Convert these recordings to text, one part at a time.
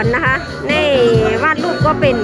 อนนะคะ ในวาดรูปก็เป็น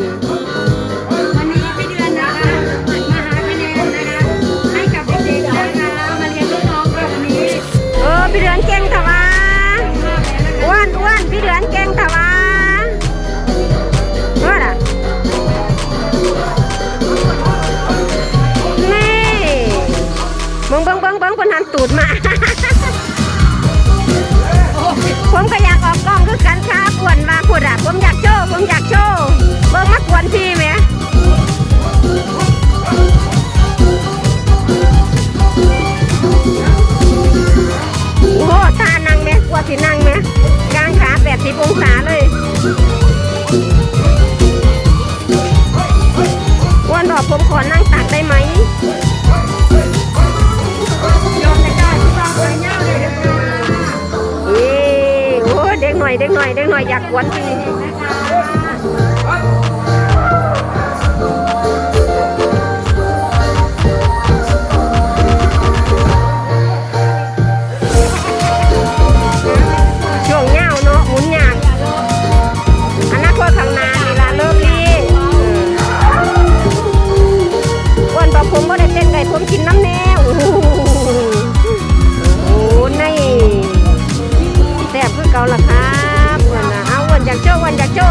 ากวนที่ muchachos.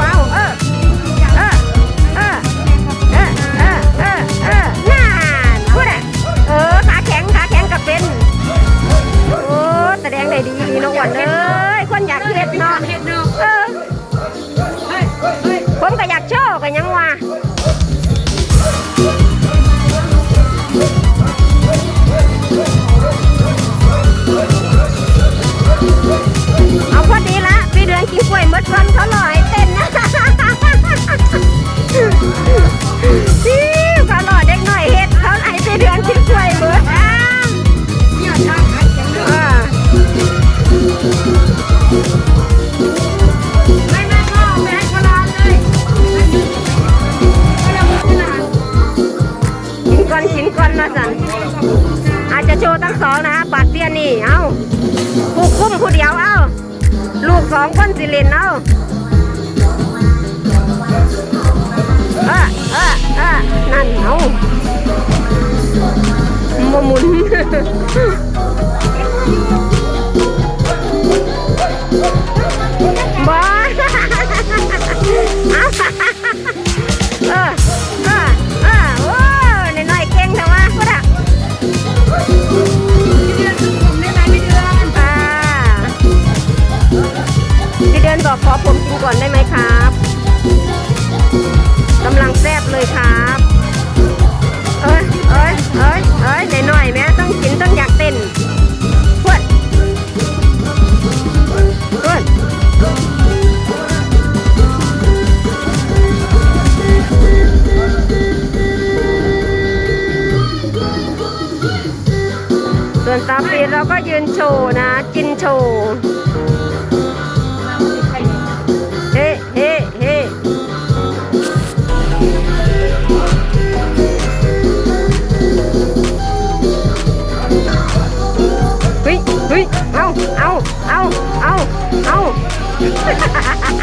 ว่าสันอาจจะโชว์ทั้งสองนะฮบัตรเตี้ยนี่เอ้าผูกคุ้มผู้เดียวเอ้าลูกสองคนสิเลนเอ้าเออเออเออนั่นเอ้าโมมุน ดอขอผมกินก่อนได้ไหมครับกำลังแซ่บเลยครับเอ้ยเอ้ยเอ้ยเอ้ยหน่อยๆแม่ต้องกินต้องอยากเต้นพวดพวดส่วนตาปีเราก็ยืนโชว์นะ กินโชว์ Ha ha ha ha!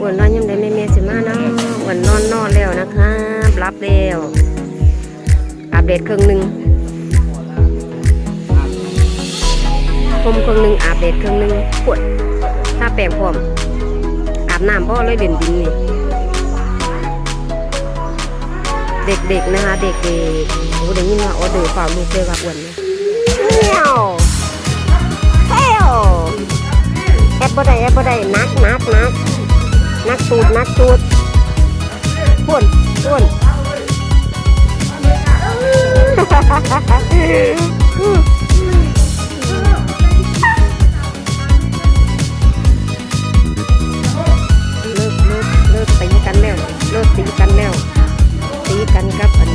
อ้วนนอนยังได้แม่เมสิมาเนาะอ้วนนอนนอนแล้วนะครับรับแล้วอัปเดตครึ่งหนึ่งผมครึ่งหนึ่งอัปเดตครึ่งหนึ่งปวดถ้าแปลงพร้อมอาบน้ำพ่อเลยเด่นดินนี่เด็กๆนะคะเด็กๆโอ้ได้ยินว่าออเดอร์ฝ่าลูกเลยว่าอ้วนนะเหี่ยวเที่ยวแอบบ่ได้แอบบ่ได้นักนักนัก นักตูดนักตูดพ่วนพ่วนเลิกเลิกเลิกตีกันแล้วเลิกตีกันแล้วตีกันกับอัน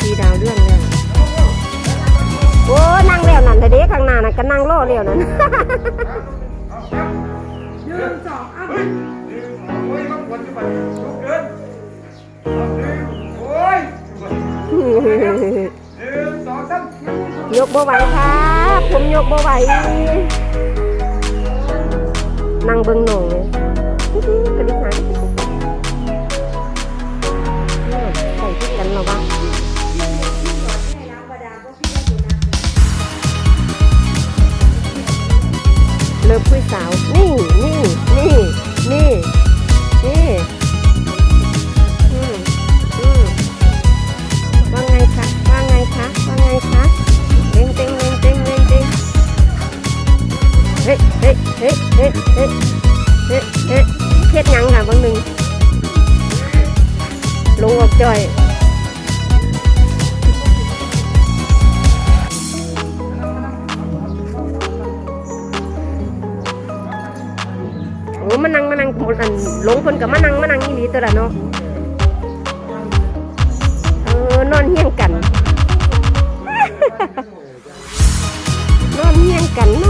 ที่ดาวเรื่องแล้วโอ้นั่งแล้วนั่นแต่เด็กข้างหน้านั่นก็นั่งรอแล้วนั่นโยหนึ่งสองสามยกบ่ไหวครับ ผมยกบ่ไหวนั่งเบิ่งหนงเลยกระดิกหางใส่ที่กันเหรอวะเลิฟคุยสาว นี่นี่ หลงคนกับมานั่งมานั่งอีหลีตัวละเนาะเออนอนเฮียงกัน นอนเฮียงกันเนาะ